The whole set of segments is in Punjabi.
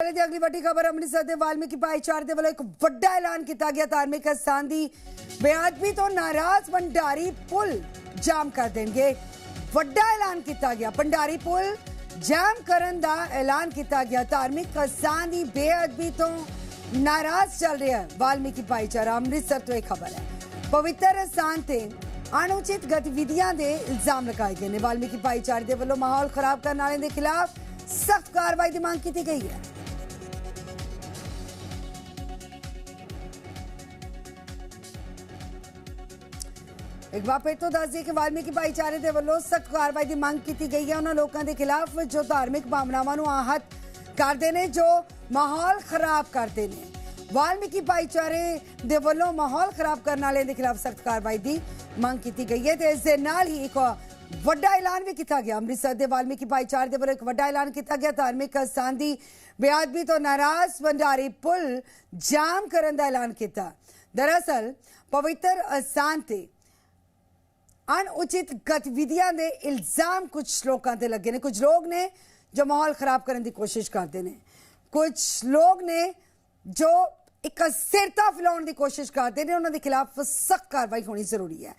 ਪਹਿਲੇ ਦੀ ਅਗਲੀ ਵੱਡੀ ਖਬਰ ਅੰਮ੍ਰਿਤਸਰ ਦੇ ਵਾਲਮੀਕੀ ਭਾਈਚਾਰੇ ਦੇ ਵੱਲੋਂ ਇੱਕ ਵੱਡਾ ਐਲਾਨ ਕੀਤਾ ਗਿਆ ਧਾਰਮਿਕ ਸਥਾਨ ਦੀ ਬੇਅਦਬੀ ਤੋਂ ਨਾਰਾਜ਼ ਭੰਡਾਰੀ ਪੁਲ ਜਾਮ ਕਰ ਦੇਣਗੇ ਵੱਡਾ ਐਲਾਨ ਕੀਤਾ ਗਿਆ ਭੰਡਾਰੀ ਪੁਲ ਜਾਮ ਕਰਨ ਦਾ ਐਲਾਨ ਕੀਤਾ ਗਿਆ ਧਾਰਮਿਕ ਸਥਾਨ ਦੀ ਬੇਅਦਬੀ ਤੋਂ ਨਾਰਾਜ਼ ਚੱਲ ਰਿਹਾ ਵਾਲਮੀਕੀ ਭਾਈਚਾਰਾ ਅੰਮ੍ਰਿਤਸਰ ਤੋਂ ਇਹ ਖਬਰ ਹੈ ਪਵਿੱਤਰ ਅਸਥਾਨ ਤੇ ਅਣਉਚਿਤ ਗਤੀਵਿਧੀਆਂ ਦੇ ਇਲਜ਼ਾਮ ਲਗਾਏ ਗਏ ਨੇ ਵਾਲਮੀਕੀ ਭਾਈਚਾਰੇ ਦੇ ਵੱਲੋਂ ਮਾਹੌਲ ਖਰਾਬ ਕਰਨ ਵਾਲਿਆਂ ਦੇ ਖਿਲਾਫ ਸਖਤ ਕਾਰਵਾਈ ਦੀ ਮੰਗ ਕੀਤੀ ਗਈ ਹੈ ਇੱਕ ਵਾਰ ਫਿਰ ਤੋਂ ਦੱਸ ਦਈਏ ਕਿ ਵਾਲਮੀਕੀ ਭਾਈਚਾਰੇ ਦੇ ਵੱਲੋਂ ਸਖਤ ਕਾਰਵਾਈ ਦੀ ਮੰਗ ਕੀਤੀ ਗਈ ਹੈ ਉਹਨਾਂ ਲੋਕਾਂ ਦੇ ਖਿਲਾਫ ਜੋ ਧਾਰਮਿਕ ਭਾਵਨਾਵਾਂ ਨੂੰ ਆਹਤ ਕਰਦੇ ਨੇ ਜੋ ਮਾਹੌਲ ਖਰਾਬ ਕਰਦੇ ਨੇ ਵਾਲਮੀਕੀ ਭਾਈਚਾਰੇ ਦੇ ਵੱਲੋਂ ਮਾਹੌਲ ਖਰਾਬ ਕਰਨ ਵਾਲਿਆਂ ਦੇ ਖਿਲਾਫ ਸਖਤ ਕਾਰਵਾਈ ਦੀ ਮੰਗ ਕੀਤੀ ਗਈ ਹੈ ਤੇ ਇਸ ਦੇ ਨਾਲ ਹੀ ਇੱਕ ਵੱਡਾ ਐਲਾਨ ਵੀ ਕੀਤਾ ਗਿਆ ਅੰਮ੍ਰਿਤਸਰ ਦੇ ਵਾਲਮੀਕੀ ਭਾਈਚਾਰੇ ਦੇ ਵੱਲੋਂ ਇੱਕ ਵੱਡਾ ਐਲਾਨ ਕੀਤਾ ਗਿਆ ਧਾਰਮਿਕ ਸਥਾਨ ਦੀ ਬੇਅਦਬੀ ਤੋਂ ਨਾਰਾਜ਼ ਭੰਡਾਰੀ ਪੁਲ ਜਾਮ ਕਰਨ ਦਾ ਐਲਾਨ ਕੀਤਾ ਦਰਅਸਲ ਪਵਿੱਤਰ ਸਥਾਨ ਤੇ ਅਣਉਚਿਤ ਗਤੀਵਿਧੀਆਂ ਦੇ ਇਲਜ਼ਾਮ ਕੁਝ ਲੋਕਾਂ ਤੇ ਲੱਗੇ ਨੇ। ਕੁਝ ਲੋਕ ਨੇ ਜੋ ਮਾਹੌਲ ਖਰਾਬ ਕਰਨ ਦੀ ਕੋਸ਼ਿਸ਼ ਕਰਦੇ ਨੇ। ਕੁਝ ਲੋਕ ਨੇ ਜੋ ਇੱਕ ਅਸਥਿਰਤਾ ਫੈਲਾਉਣ ਦੀ ਕੋਸ਼ਿਸ਼ ਕਰਦੇ ਨੇ। ਉਹਨਾਂ ਦੇ ਖਿਲਾਫ ਸਖਤ ਕਾਰਵਾਈ ਹੋਣੀ ਜ਼ਰੂਰੀ ਹੈ।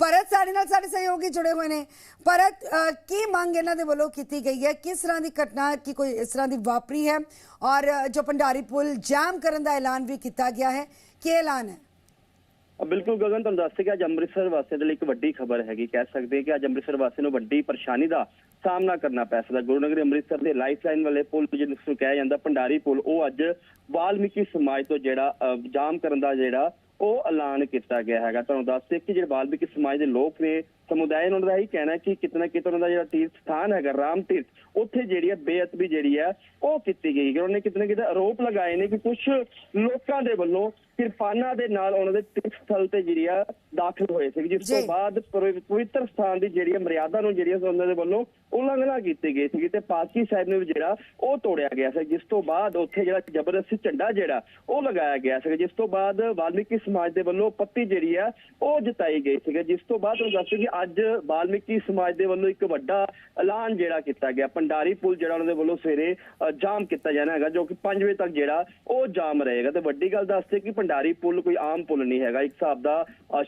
ਭਰਤ ਸਾਡੇ ਨਾਲ ਸਾਡੇ ਸਹਿਯੋਗੀ ਜੁੜੇ ਹੋਏ ਨੇ। ਭਰਤ ਕੀ ਮੰਗ ਇਹਨਾਂ ਦੇ ਵੱਲੋਂ ਕੀਤੀ ਗਈ ਹੈ? ਕਿਸ ਤਰ੍ਹਾਂ ਦੀ ਘਟਨਾ, ਕੀ ਕੋਈ ਇਸ ਤਰ੍ਹਾਂ ਦੀ ਵਾਪਰੀ ਹੈ? ਔਰ ਜੋ ਭੰਡਾਰੀ ਪੁਲ ਜਾਮ ਕਰਨ ਦਾ ਐਲਾਨ ਵੀ ਕੀਤਾ ਗਿਆ ਹੈ, ਕੀ ਐਲਾਨ ਹੈ? ਬਿਲਕੁਲ ਗਗਨ ਤੁਹਾਨੂੰ ਦੱਸ ਕਿ ਅੱਜ ਅੰਮ੍ਰਿਤਸਰ ਵਾਸੀਆਂ ਦੇ ਲਈ ਇੱਕ ਵੱਡੀ ਖਬਰ ਹੈਗੀ। ਕਹਿ ਸਕਦੇ ਹਾਂ ਕਿ ਅੱਜ ਅੰਮ੍ਰਿਤਸਰ ਵਾਸੀਆਂ ਨੂੰ ਵੱਡੀ ਪਰੇਸ਼ਾਨੀ ਦਾ ਸਾਹਮਣਾ ਕਰਨਾ ਪੈ ਸਕਦਾ। ਗੁਰੂ ਨਗਰੀ ਅੰਮ੍ਰਿਤਸਰ ਦੇ ਲਾਈਫਲਾਈਨ ਵਾਲੇ ਪੁਲ ਜਿਸ ਨੂੰ ਕਿਹਾ ਜਾਂਦਾ ਭੰਡਾਰੀ ਪੁਲ ਉਹ ਅੱਜ ਵਾਲਮੀਕੀ ਸਮਾਜ ਤੋਂ ਜਿਹੜਾ ਅ, ਜਾਮ ਕਰਨ ਦਾ ਜਿਹੜਾ ਉਹ ਐਲਾਨ ਕੀਤਾ ਗਿਆ ਹੈਗਾ। ਤੁਹਾਨੂੰ ਦੱਸਦੇ ਕਿ ਜਿਹੜੇ ਵਾਲਮੀਕੀ ਸਮਾਜ ਦੇ ਲੋਕ ਨੇ ਸਮੁਦਾਇ ਨੇ ਦਾ ਇਹੀ ਕਹਿਣਾ ਹੈ ਕਿ ਕਿਤਨਾ ਕਿਤੇ ਉਹਨਾਂ ਦਾ ਜਿਹੜਾ ਤੀਰਥ ਸਥਾਨ ਹੈਗਾ ਰਾਮ ਤੀਰਥ ਉੱਥੇ ਜਿਹੜੀ ਹੈ ਬੇਅਦਬੀ ਜਿਹੜੀ ਹੈ ਉਹ ਕੀਤੀ ਗਈ ਕਿ ਉਹਨੇ ਕਿਤਨਾ ਕਿਤੇ ਆਰੋਪ ਲਗਾਏ ਨੇ ਕਿ ਕੁਝ ਲੋਕਾਂ ਦੇ ਵੱਲੋਂ ਕਿਰਪਾਨਾਂ ਦੇ ਨਾਲ ਉਹਨਾਂ ਦੇ ਤੀਰਥ ਸਥਲ ਤੇ ਜਿਹੜੀ ਆ ਦਾਖਲ ਹੋਏ ਸੀ। ਜਿਸ ਤੋਂ। ਬਾਅਦ ਪਵਿ- ਪਵਿੱਤਰ ਸਥਾਨ ਦੀ ਜਿਹੜੀ ਹੈ ਮਰਿਆਦਾ ਨੂੰ ਜਿਹੜੀ ਹੈ ਉਹਨਾਂ ਦੇ ਵੱਲੋਂ ਉਲੰਘਣਾ ਕੀਤੀ ਗਈ ਸੀ ਤੇ ਪਾਤਕੀ ਸਾਹਿਬ ਨੂੰ ਜਿਹੜਾ ਉਹ ਤੋੜਿਆ ਗਿਆ ਸੀ। ਜਿਸ ਤੋਂ ਬਾਅਦ ਉੱਥੇ ਜਿਹੜਾ ਜ਼ਬਰਦਸਤੀ ਝੰਡਾ ਜਿਹੜਾ ਉਹ ਲਗਾਇਆ ਗਿਆ ਸੀ ਜਿਸ ਤੋਂ ਬਾਅਦ ਵਾਲਮੀਕੀ ਸਮਾਜ ਦੇ ਵੱਲੋਂ ਪੱਤੀ ਜਿਹੜੀ ਆ ਉਹ ਜਿਤਾਈ ਗਈ ਸੀ ਜਿਸ ਤੋਂ ਬਾਅਦ ਉਹ ਦੱਸਿਆ ਕਿ ਅੱਜ ਵਾਲਮੀਕੀ ਸਮਾਜ ਦੇ ਵੱਲੋਂ ਇੱਕ ਵੱਡਾ ਐਲਾਨ ਜਿਹੜਾ ਕੀਤਾ ਗਿਆ। ਭੰਡਾਰੀ ਪੁਲ ਜਿਹੜਾ ਉਹਨਾਂ ਦੇ ਵੱਲੋਂ ਸਵੇਰੇ ਜਾਮ ਕੀਤਾ ਜਾਣਾ ਹੈਗਾ ਜੋ ਕਿ 5 ਵਜੇ ਤੱਕ ਜਿਹੜਾ ਉਹ ਜਾਮ ਰਹੇਗਾ। ਤੇ ਵੱਡੀ ਗੱਲ ਦੱਸਦੇ ਕਿ ਭੰਡਾਰੀ ਪੁਲ ਕੋਈ ਆਮ ਪੁਲ ਨਹੀਂ ਹੈਗਾ। ਇੱਕ ਹਿਸਾਬ ਦਾ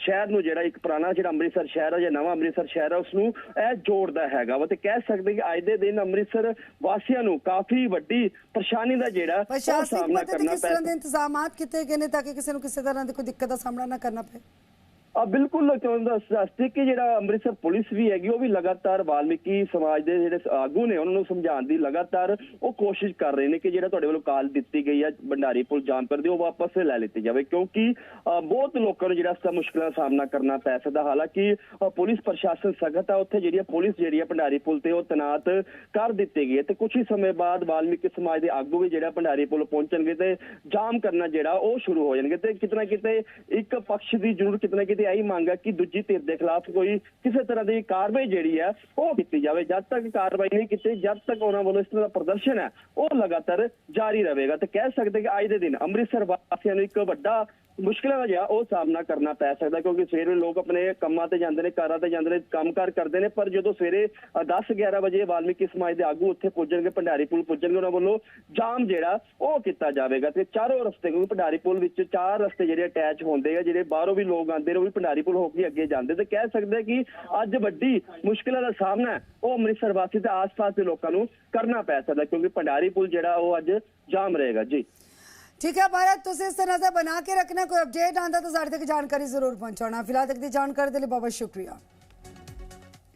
ਸ਼ਹਿਰ ਨੂੰ ਜਿਹੜਾ ਇੱਕ ਪੁਰਾਣਾ ਜਿਹੜਾ ਅੰਮ੍ਰਿਤਸਰ ਸ਼ਹਿਰ ਹੈ ਜਾਂ ਨਵਾਂ ਅੰਮ੍ਰਿਤਸਰ ਸ਼ਹਿਰ ਹੈ ਉਸ ਨੂੰ ਇਹ ਜੋੜਦਾ ਹੈਗਾ ਵਾ। ਤੇ ਕਹਿ ਸਕਦੇ ਕਿ ਅੱਜ ਦੇ ਦਿਨ ਅੰਮ੍ਰਿਤਸਰ ਵਾਸੀਆਂ ਨੂੰ ਕਾਫੀ ਵੱਡੀ ਪਰੇਸ਼ਾਨੀ ਦਾ ਜਿਹੜਾ ਸਾਹਮਣਾ ਕਰਨਾ ਪੈ ਤਰ੍ਹਾਂ ਦੇ ਇੰਤਜ਼ਾਮਾਤ ਕੀਤੇ ਗਏ ਨੇ ਤਾਂ ਕਿ ਕਿਸੇ ਨੂੰ ਕਿਸੇ ਤਰ੍ਹਾਂ ਦੀ ਕੋਈ ਦਿੱਕਤ ਦਾ ਸਾਹਮਣਾ ਨਾ ਕਰਨਾ ਪਏ? ਆ ਬਿਲਕੁਲ ਚਾਹੁੰਦਾ ਦੱਸਦੇ ਕਿ ਜਿਹੜਾ ਅੰਮ੍ਰਿਤਸਰ ਪੁਲਿਸ ਵੀ ਹੈਗੀ, ਉਹ ਵੀ ਲਗਾਤਾਰ ਵਾਲਮੀਕੀ ਸਮਾਜ ਦੇ ਜਿਹੜੇ ਆਗੂ ਨੇ, ਉਹਨਾਂ ਨੂੰ ਸਮਝਾਉਣ ਦੀ ਲਗਾਤਾਰ ਉਹ ਕੋਸ਼ਿਸ਼ ਕਰ ਰਹੇ ਨੇ ਕਿ ਜਿਹੜਾ ਤੁਹਾਡੇ ਵੱਲੋਂ ਕਾਲ ਦਿੱਤੀ ਗਈ ਹੈ ਭੰਡਾਰੀ ਪੁਲ ਜਾਮ ਕਰ ਦਿਓ ਉਹ ਵਾਪਸ ਲੈ ਲਿੱਤੀ ਜਾਵੇ। ਕਿਉਂਕਿ ਬਹੁਤ ਲੋਕਾਂ ਨੂੰ ਜਿਹੜਾ ਇਸ ਦਾ ਮੁਸ਼ਕਲਾਂ ਦਾ ਸਾਹਮਣਾ ਕਰਨਾ ਪੈ ਸਕਦਾ। ਹਾਲਾਂਕਿ ਪੁਲਿਸ ਪ੍ਰਸ਼ਾਸਨ ਸਖਤ ਆ, ਉੱਥੇ ਜਿਹੜੀ ਹੈ ਪੁਲਿਸ ਜਿਹੜੀ ਹੈ ਭੰਡਾਰੀ ਪੁਲ ਤੇ ਉਹ ਤਨਾਤ ਕਰ ਦਿੱਤੀ ਗਈ ਹੈ ਤੇ ਕੁਝ ਹੀ ਸਮੇਂ ਬਾਅਦ ਵਾਲਮੀਕੀ ਸਮਾਜ ਦੇ ਆਗੂ ਵੀ ਜਿਹੜਾ ਭੰਡਾਰੀ ਪੁਲ ਪਹੁੰਚਣਗੇ ਤੇ ਜਾਮ ਕਰਨਾ ਜਿਹੜਾ, ਉਹ ਸ਼ੁਰੂ ਹੋ ਜਾਣਗੇ ਤੇ ਕਿਤਨਾ ਕਿਤੇ ਇੱਕ ਪੱਖ ਦੀ ਜ਼ਰੂਰ ਕਿਤਨਾ ਕਿਤੇ ਇਹੀ ਮੰਗ ਹੈ ਕਿ ਦੂਜੀ ਧਿਰ ਦੇ ਖਿਲਾਫ ਕੋਈ ਕਿਸੇ ਤਰ੍ਹਾਂ ਦੀ ਕਾਰਵਾਈ ਜਿਹੜੀ ਹੈ, ਉਹ ਕੀਤੀ ਜਾਵੇ। ਜਦ ਤੱਕ ਕਾਰਵਾਈ ਨਹੀਂ ਕੀਤੀ, ਜਦ ਤੱਕ ਉਹਨਾਂ ਵੱਲੋਂ ਇਸ ਤਰ੍ਹਾਂ ਦਾ ਪ੍ਰਦਰਸ਼ਨ ਹੈ, ਉਹ ਲਗਾਤਾਰ ਜਾਰੀ ਰਹੇਗਾ। ਤੇ ਕਹਿ ਸਕਦੇ ਕਿ ਅੱਜ ਦੇ ਦਿਨ ਅੰਮ੍ਰਿਤਸਰ ਵਾਸੀਆਂ ਨੂੰ ਇੱਕ ਵੱਡਾ ਮੁਸ਼ਕਿਲਾਂ ਦਾ ਜਿਹੜਾ ਉਹ ਸਾਹਮਣਾ ਕਰਨਾ ਪੈ ਸਕਦਾ ਕਿਉਂਕਿ ਸਵੇਰੇ ਲੋਕ ਆਪਣੇ ਕੰਮਾਂ ਤੇ ਜਾਂਦੇ ਨੇ, ਕਾਰਾਂ ਤੇ ਜਾਂਦੇ ਨੇ, ਕੰਮਕਾਰ ਕਰਦੇ ਨੇ, ਪਰ ਜਦੋਂ ਸਵੇਰੇ 10 11 ਵਜੇ ਵਾਲਮੀਕੀ ਸਮਾਜ ਦੇ ਆਗੂ ਉੱਥੇ ਪੁੱਜਣਗੇ, ਭੰਡਾਰੀ ਪੁਲ ਪੁੱਜਣਗੇ, ਉਹਨਾਂ ਵੱਲੋਂ ਜਾਮ ਜਿਹੜਾ ਉਹ ਕੀਤਾ ਜਾਵੇਗਾ ਤੇ ਚਾਰੋਂ ਰਸਤੇ, ਕਿਉਂਕਿ ਭੰਡਾਰੀ ਪੁਲ ਵਿੱਚ ਚਾਰ ਰਸਤੇ ਜਿਹੜੇ ਅਟੈਚ ਹੁੰਦੇ ਆ, ਜਿਹੜੇ ਬਾਹਰੋਂ ਵੀ ਲੋਕ ਆਉਂਦੇ ਨੇ, ਉਹ ਵੀ ਭੰਡਾਰੀ ਪੁਲ ਹੋ ਕੇ ਅੱਗੇ ਜਾਂਦੇ ਤੇ ਕਹਿ ਸਕਦੇ ਕਿ ਅੱਜ ਵੱਡੀ ਮੁਸ਼ਕਿਲਾਂ ਦਾ ਸਾਹਮਣਾ ਉਹ ਅੰਮ੍ਰਿਤਸਰ ਵਾਸੀ ਤੇ ਆਸ-ਪਾਸ ਦੇ ਲੋਕਾਂ ਨੂੰ ਕਰਨਾ ਪੈ ਸਕਦਾ ਕਿਉਂਕਿ ਭੰਡਾਰੀ ਪੁਲ ਜਿਹੜਾ ਉਹ ਅੱਜ ਜਾਮ ਰਹੇਗਾ। ਜੀ। ਠੀਕ ਹੈ, ਭਾਰਤ ਤੁਸੀਂ ਇਸ ਤਰ੍ਹਾਂ ਨਜ਼ਰ ਬਣਾ ਕੇ ਰੱਖਣਾ ਕੋਈ ਅਪਡੇਟ ਆਂਦਾ ਤਾਂ ਸਾਡੇ ਤੱਕ ਜਾਣਕਾਰੀ ਜ਼ਰੂਰ ਪਹੁੰਚਾਉਣਾ। ਫਿਲਹਾਲ ਤੱਕ ਦੀ ਜਾਣਕਾਰੀ ਦੇ ਲਈ ਬਹੁਤ ਬਹੁਤ ਸ਼ੁਕਰੀਆ।